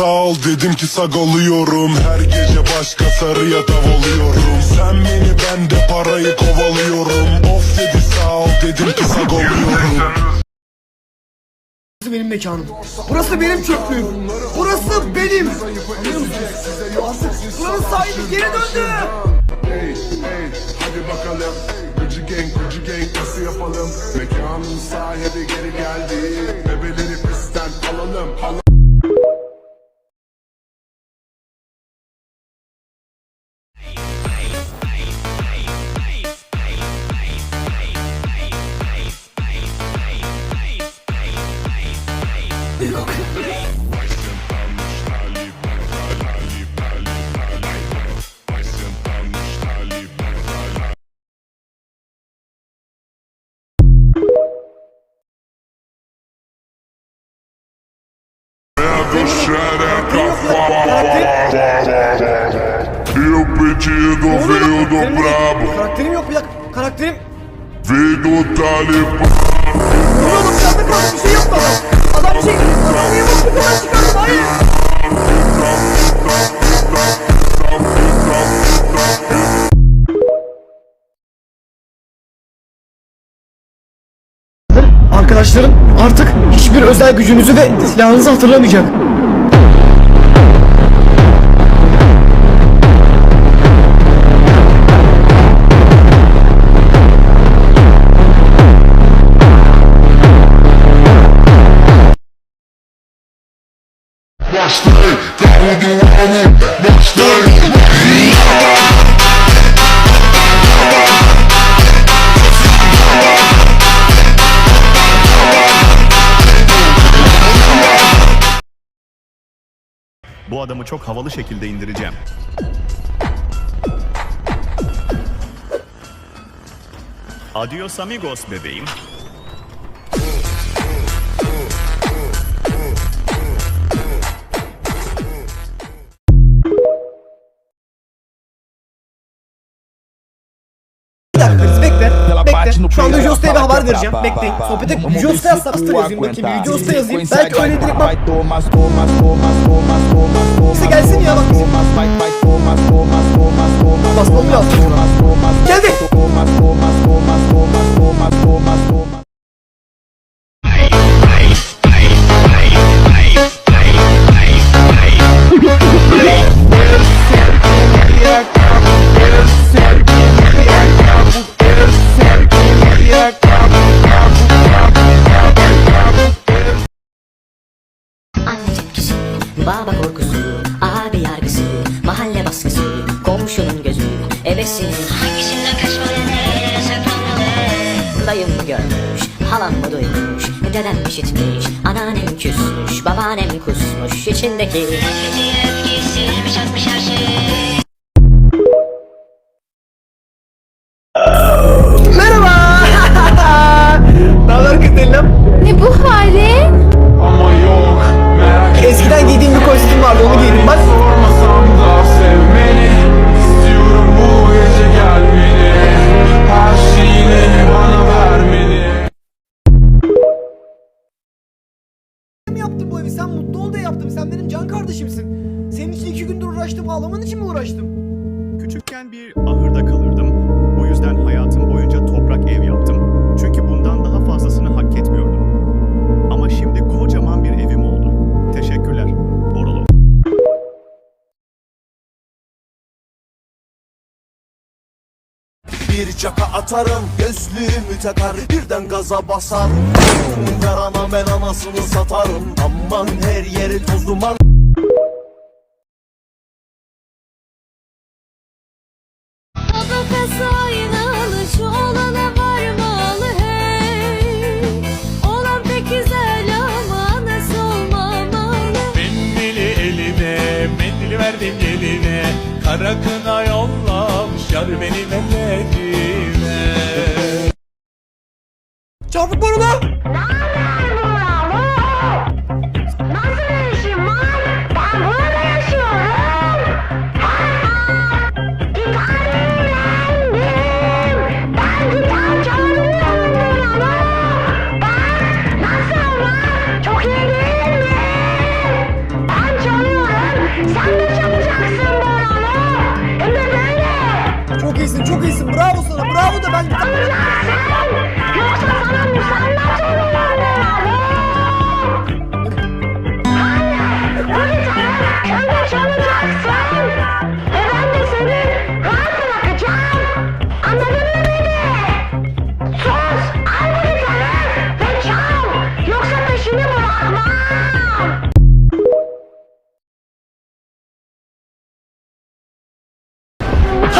sağ ol dedim ki sag oluyorum Her gece başka sarıya tav oluyorum Sen beni ben de parayı kovalıyorum Of dedi sağ ol dedim ki sag oluyorum Burası benim mekanım. Burası benim çöplüğüm. Burası benim. Buranın sahibi geri döndü. Hey hey hadi bakalım Gucci gang Gucci gang nasıl yapalım Mekanın sahibi geri geldi Bebeleri pistten alalım alalım Karakterim. talibã. Buna bak yanda kaldı bir şey yok adam. Bir şey. Adam niye bu kadar çıkardı hayır. Arkadaşların artık hiçbir özel gücünüzü ve silahınızı hatırlamayacak. Bu adamı çok havalı şekilde indireceğim. Adios amigos bebeğim. Şu anda Josta'ya bir haber vereceğim. Bekleyin. Sohbete Josta yazsam star yazayım bakayım. Bir Josta yazayım. Belki öyle direkt bak. Bize gelsin ya bak. Basmamı lazım. Baba korkusu, abi yargısı, mahalle baskısı, komşunun gözü, ebesinin hangisinden kaçmalı, saklanmalı. Dayım mı görmüş, halam mı duymuş, dedem işitmiş, anneannem küsmüş, babaannem kusmuş, içindeki nefreti öfkesi çatmış her şey. Kim yaptı bu evi? Sen mutlu ol diye yaptım. Sen benim can kardeşimsin. Senin için iki gündür uğraştım. Ağlaman için mi uğraştım? Küçükken bir ahırda kalırdım. Bu yüzden hayatım boyunca toprak ev yaptım. Çünkü bundan daha fazlasını hak Bir çaka atarım gözlüğümü takar birden gaza basar. Ver ana ben anasını satarım aman her yeri toz duman verdim eline Kara kına yollamış yar benim ellerime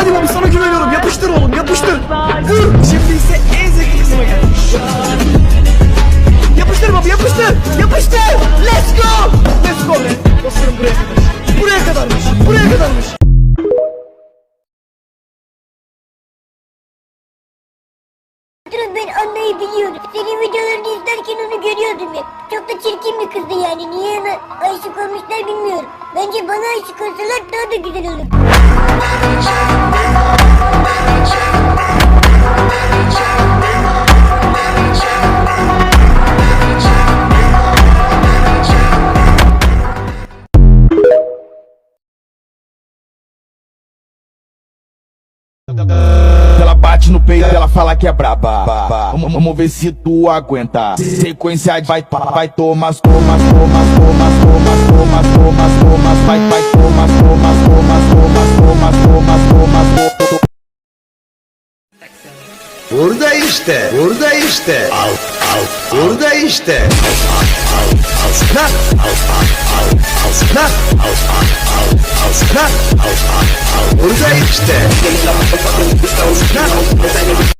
Hadi baba sana güveniyorum. Yapıştır oğlum yapıştır. Vur. Şimdi ise en zevkli kısma gel. Yapıştır baba yapıştır. Yapıştır. Let's go. Let's go. Dostlarım buraya kadar. Buraya kadarmış. Buraya kadarmış. Ben anlayı biliyorum. Senin videolarını izlerken onu görüyordum ya. Çok da çirkin bir kızdı yani. Niye ona aşık olmuşlar bilmiyorum. Bence bana aşık olsalar daha da güzel olur. Bate no peito, ela fala que é braba. Vamos, ver se tu aguenta. Sequência de vai, vai, tomas, tomas, tomas, tomas, tomas, tomas, tomas, tomas, vai, vai, tomas, tomas, tomas, tomas, tomas, tomas, tomas, tomas. Burada işte, burada işte. Al, al. Burada işte. Al, al, al. Asla. Asla. Burada işte. Asla.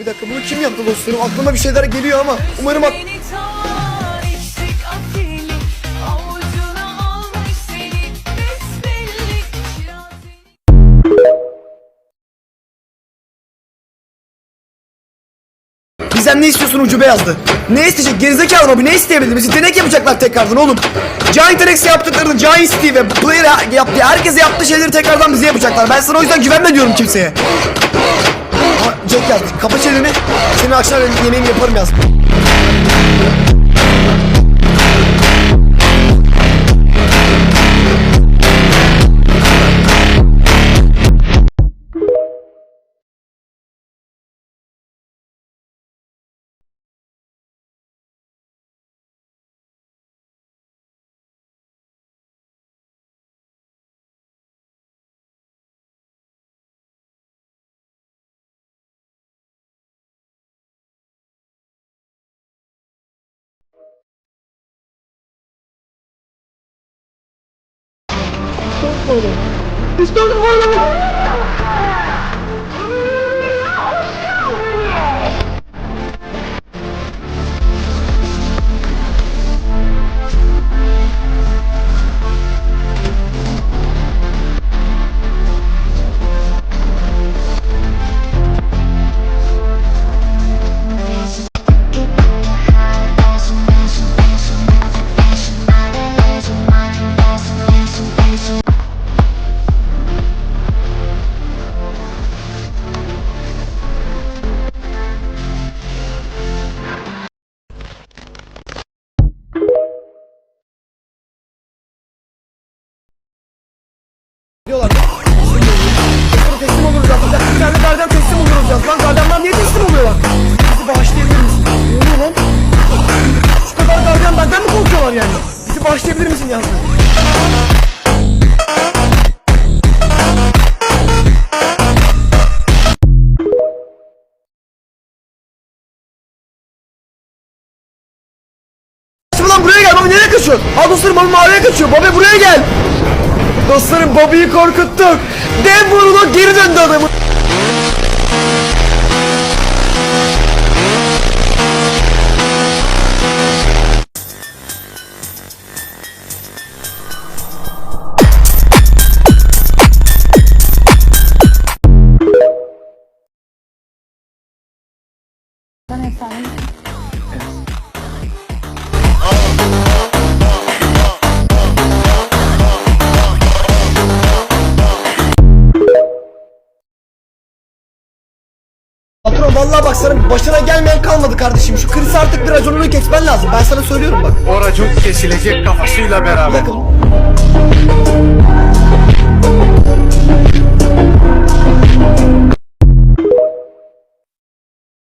Bir dakika bunu kim yaptı dostlarım? Aklıma bir şeyler geliyor ama umarım ak- Bizden ne istiyorsun ucube yazdı. Ne isteyecek gerizekalı mı? Ne isteyebilir? Bizi denek yapacaklar tekrardan oğlum. Giant Rex yaptıklarını Giant Steve ve Player yaptı. Herkese yaptığı şeyleri tekrardan bize yapacaklar. Ben sana o yüzden güvenme diyorum kimseye. Jack yazdı. Kapa çeneni. Seni akşam yemeğimi yaparım yazdı. stonden. Die stonden Al dostlarım baba maviye kaçıyor. Baba buraya gel. Dostlarım Bobby'yi korkuttuk. Dev Bruno geri döndü adamı. Vallahi bak sana başına gelmeyen kalmadı kardeşim. Şu Chris artık bir raconunu kesmen lazım. Ben sana söylüyorum bak. O racon kesilecek kafasıyla beraber. dakika.